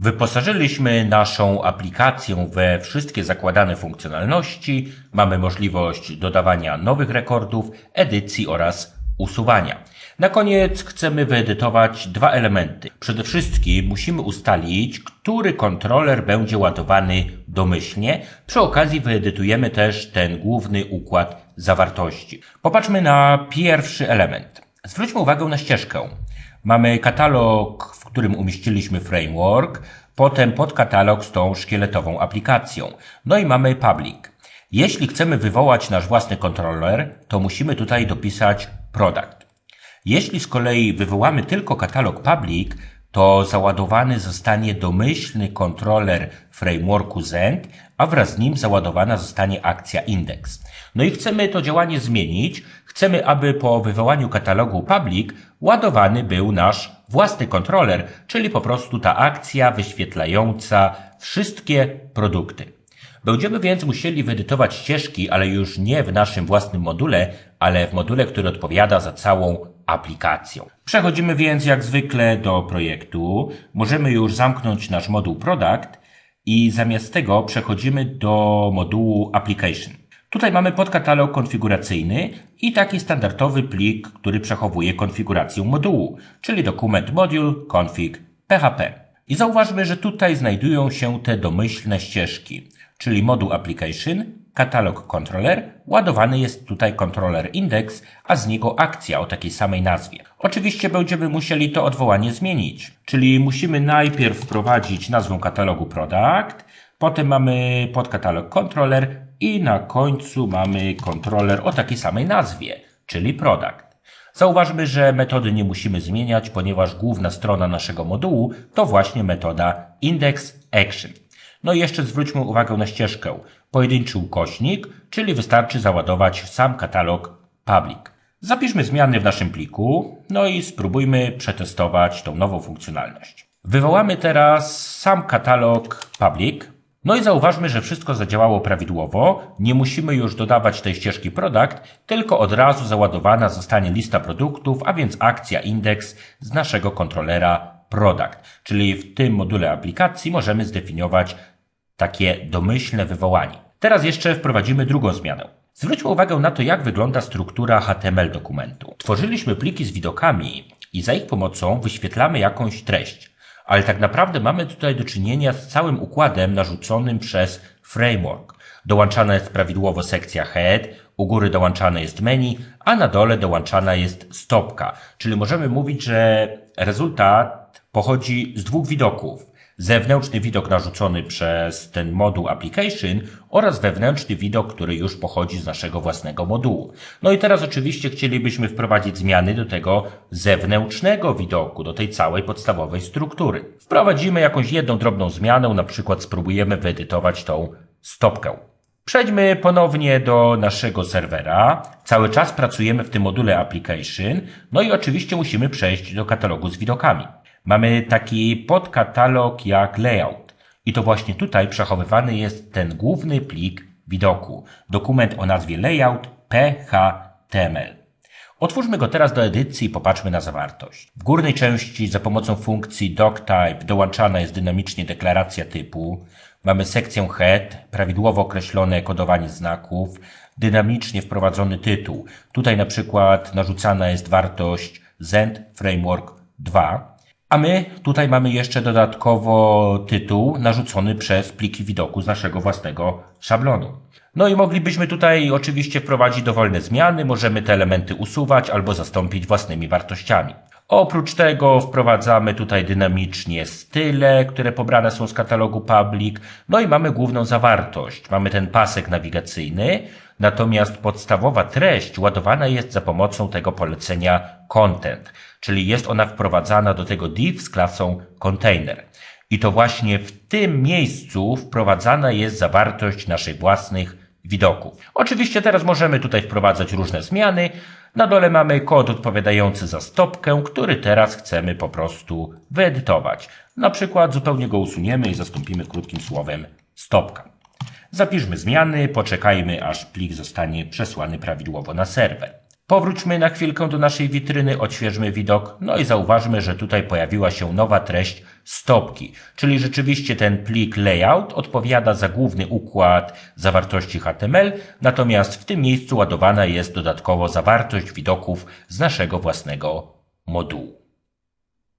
Wyposażyliśmy naszą aplikację we wszystkie zakładane funkcjonalności. Mamy możliwość dodawania nowych rekordów, edycji oraz usuwania. Na koniec chcemy wyedytować dwa elementy. Przede wszystkim musimy ustalić, który kontroler będzie ładowany domyślnie. Przy okazji wyedytujemy też ten główny układ zawartości. Popatrzmy na pierwszy element. Zwróćmy uwagę na ścieżkę. Mamy katalog, w którym umieściliśmy framework, potem podkatalog z tą szkieletową aplikacją. No i mamy public. Jeśli chcemy wywołać nasz własny kontroler, to musimy tutaj dopisać product. Jeśli z kolei wywołamy tylko katalog public, to załadowany zostanie domyślny kontroler frameworku Zend, a wraz z nim załadowana zostanie akcja index. No i chcemy to działanie zmienić. Chcemy, aby po wywołaniu katalogu public ładowany był nasz własny kontroler, czyli po prostu ta akcja wyświetlająca wszystkie produkty. Będziemy więc musieli wyedytować ścieżki, ale już nie w naszym własnym module, ale w module, który odpowiada za całą aplikacją. Przechodzimy więc jak zwykle do projektu. Możemy już zamknąć nasz moduł product i zamiast tego przechodzimy do modułu application. Tutaj mamy podkatalog konfiguracyjny i taki standardowy plik, który przechowuje konfigurację modułu, czyli dokument module config php. I zauważmy, że tutaj znajdują się te domyślne ścieżki, czyli moduł application, katalog controller, ładowany jest tutaj controller index, a z niego akcja o takiej samej nazwie. Oczywiście będziemy musieli to odwołanie zmienić, czyli musimy najpierw wprowadzić nazwę katalogu product, potem mamy podkatalog controller i na końcu mamy controller o takiej samej nazwie, czyli product. Zauważmy, że metody nie musimy zmieniać, ponieważ główna strona naszego modułu to właśnie metoda indexAction. No i jeszcze zwróćmy uwagę na ścieżkę. Pojedynczy ukośnik, czyli wystarczy załadować sam katalog public. Zapiszmy zmiany w naszym pliku, no i spróbujmy przetestować tą nową funkcjonalność. Wywołamy teraz sam katalog public, no i zauważmy, że wszystko zadziałało prawidłowo. Nie musimy już dodawać tej ścieżki product, tylko od razu załadowana zostanie lista produktów, a więc akcja index z naszego kontrolera product. Czyli w tym module aplikacji możemy zdefiniować takie domyślne wywołanie. Teraz jeszcze wprowadzimy drugą zmianę. Zwróćmy uwagę na to, jak wygląda struktura HTML dokumentu. Tworzyliśmy pliki z widokami i za ich pomocą wyświetlamy jakąś treść ale tak naprawdę mamy tutaj do czynienia z całym układem narzuconym przez framework. Dołączana jest prawidłowo sekcja head, u góry dołączane jest menu, a na dole dołączana jest stopka. Czyli możemy mówić, że rezultat pochodzi z dwóch widoków zewnętrzny widok narzucony przez ten moduł application oraz wewnętrzny widok, który już pochodzi z naszego własnego modułu. No i teraz oczywiście chcielibyśmy wprowadzić zmiany do tego zewnętrznego widoku, do tej całej podstawowej struktury. Wprowadzimy jakąś jedną drobną zmianę, na przykład spróbujemy wyedytować tą stopkę. Przejdźmy ponownie do naszego serwera. Cały czas pracujemy w tym module application, no i oczywiście musimy przejść do katalogu z widokami. Mamy taki podkatalog jak layout. I to właśnie tutaj przechowywany jest ten główny plik widoku. Dokument o nazwie layout PHTML. Otwórzmy go teraz do edycji i popatrzmy na zawartość. W górnej części za pomocą funkcji doctype dołączana jest dynamicznie deklaracja typu. Mamy sekcję head, prawidłowo określone kodowanie znaków, dynamicznie wprowadzony tytuł. Tutaj na przykład narzucana jest wartość Zend Framework 2. A my tutaj mamy jeszcze dodatkowo tytuł narzucony przez pliki widoku z naszego własnego szablonu. No i moglibyśmy tutaj oczywiście wprowadzić dowolne zmiany, możemy te elementy usuwać albo zastąpić własnymi wartościami. Oprócz tego wprowadzamy tutaj dynamicznie style, które pobrane są z katalogu public, no i mamy główną zawartość. Mamy ten pasek nawigacyjny, natomiast podstawowa treść ładowana jest za pomocą tego polecenia content, czyli jest ona wprowadzana do tego div z klasą container. I to właśnie w tym miejscu wprowadzana jest zawartość naszych własnych widoków. Oczywiście teraz możemy tutaj wprowadzać różne zmiany. Na dole mamy kod odpowiadający za stopkę, który teraz chcemy po prostu wyedytować. Na przykład zupełnie go usuniemy i zastąpimy krótkim słowem stopka. Zapiszmy zmiany, poczekajmy aż plik zostanie przesłany prawidłowo na serwer. Powróćmy na chwilkę do naszej witryny, odświeżmy widok, no i zauważmy, że tutaj pojawiła się nowa treść stopki, czyli rzeczywiście ten plik layout odpowiada za główny układ zawartości HTML, natomiast w tym miejscu ładowana jest dodatkowo zawartość widoków z naszego własnego modułu.